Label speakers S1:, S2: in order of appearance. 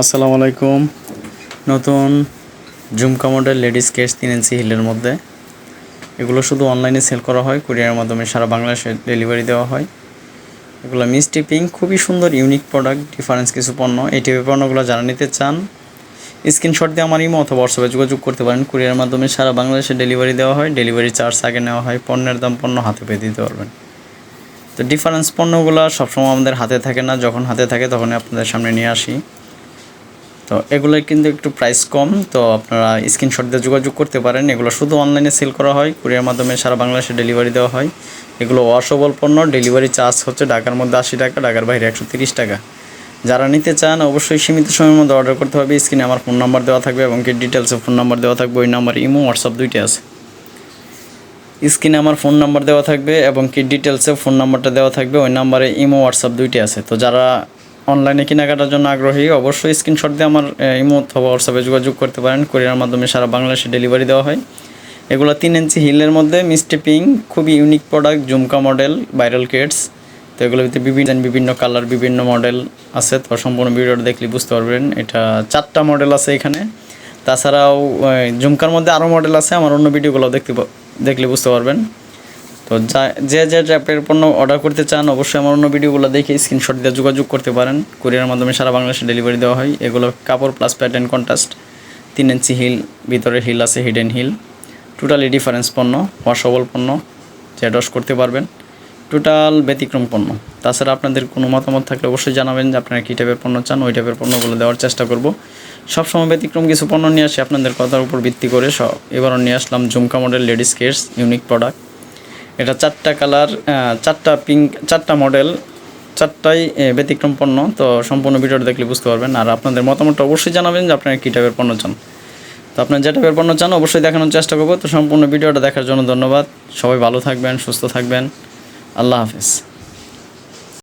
S1: আসসালামু আলাইকুম। নতুন ঝুমকা মডেল লেডিস কেস তিন ইঞ্চি হিলের মধ্যে। এগুলো শুধু অনলাইনে সেল করা হয় কুরিয়ারের মাধ্যমে সারা বাংলাদেশে ডেলিভারি দেওয়া হয়। এগুলো মিষ্টি পিঙ্ক খুবই সুন্দর ইউনিক প্রোডাক্ট ডিফারেন্স কিছু পণ্য। এই টাইপের পণ্যগুলো যারা নিতে চান স্ক্রিনশট দিয়ে আমার ইমো অথবা হোয়াটসঅ্যাপে যোগাযোগ করতে পারেন। কুরিয়ারের মাধ্যমে সারা বাংলাদেশে ডেলিভারি দেওয়া হয়। ডেলিভারি চার্জ আগে নেওয়া হয়, পণ্যের দাম পণ্য হাতে পেয়ে দিতে পারবেন। তো ডিফারেন্স পণ্যগুলো সবসময় আমাদের হাতে থাকে না। যখন হাতে থাকে তখনই আপনাদের সামনে নিয়ে আসি। তো এগুলোর কিন্তু একটু প্রাইস কম। তো আপনারা স্ক্রিনশট দিয়ে যোগাযোগ করতে পারেন। এগুলো শুধু অনলাইনে সেল করা হয়। কুরিয়ার মাধ্যমে সারা বাংলাদেশে ডেলিভারি দেওয়া হয়। এগুলো অসবল পণ্য। ডেলিভারি চার্জ হচ্ছে ঢাকার মধ্যে আশি টাকা, ঢাকার বাইরে একশো তিরিশ টাকা। যারা নিতে চান, অবশ্যই সীমিত সময়ের মধ্যে অর্ডার করতে হবে। স্ক্রিনে আমার ফোন নাম্বার দেওয়া থাকবে এবং কি ডিটেলসে ফোন নাম্বার দেওয়া থাকবে। ওই নাম্বার ইমো হোয়াটসঅ্যাপ দুইটা আছে। স্ক্রিনে আমার ফোন নাম্বার দেওয়া থাকবে এবং কি ডিটেলসে ফোন নাম্বারটা দেওয়া থাকবে। ওই নাম্বারে ইমো হোয়াটসঅ্যাপ দুইটি আছে। তো যারা অনলাইনে কেনাকাটার জন্য আগ্রহী অবশ্যই স্ক্রিনশট দিয়ে আমার ইমো অথবা হোয়াটসঅ্যাপে যোগাযোগ করতে পারেন। কোরিয়ার মাধ্যমে সারা বাংলাদেশে ডেলিভারি দেওয়া হয়। এগুলো তিন ইঞ্চি হিলের মধ্যে মিষ্টি পিঙ্ক খুবই unique product jhumka model viral kids তো এগুলোর ভিতরে বিভিন্ন বিভিন্ন কালার বিভিন্ন মডেল আছে। তো সম্পূর্ণ ভিডিওটা দেখলে বুঝতে পারবেন এটা চারটা মডেল আছে এখানে। তাছাড়াও আহ, ঝুমকার মধ্যে আরও মডেল আছে আমার অন্য ভিডিওগুলো দেখতে দেখলে বুঝতে পারবেন। তো যা, যে যে ট্যাপের পণ্য অর্ডার করতে চান, অবশ্যই আমার অন্য ভিডিওগুলো দেখে স্ক্রিনশট দিয়ে যোগাযোগ করতে পারেন। কুরিয়ার মাধ্যমে সারা বাংলাদেশে ডেলিভারি দেওয়া হয়। এগুলো কাপড় প্লাস প্যাটার্ন কন্ট্রাস্ট তিন ইঞ্চি হিল ভিতরে হিল আছে হিডেন হিল টোটালি ডিফারেন্স পণ্য ওয়াশবল পণ্য, যে ডস করতে পারবেন। টোটাল ব্যতিক্রম পণ্য। তাছাড়া আপনাদের কোনো মতামত থাকলে অবশ্যই জানাবেন যে আপনারা কী টাইপের পণ্য চান, ওই টাইপের পণ্যগুলো দেওয়ার চেষ্টা করব। সবসময় ব্যতিক্রম কিছু পণ্য নিয়ে আসি, আপনাদের কথার উপর ভিত্তি করে। সব এবারও নিয়ে আসলাম jhumka model ladies Keds unique product এটা চারটা কালার চারটা পিঙ্ক চারটা মডেল চারটাই ব্যতিক্রম পণ্য। তো সম্পূর্ণ ভিডিওটা দেখলে বুঝতে পারবেন। আর আপনাদের মতামতটা অবশ্যই জানাবেন যে আপনারা কী টাইপের পণ্য চান। তো আপনার যে টাইপের পণ্য চান অবশ্যই দেখানোর চেষ্টা করব। তো সম্পূর্ণ ভিডিওটা দেখার জন্য ধন্যবাদ। সবাই ভালো থাকবেন, সুস্থ থাকবেন। আল্লাহ হাফেজ।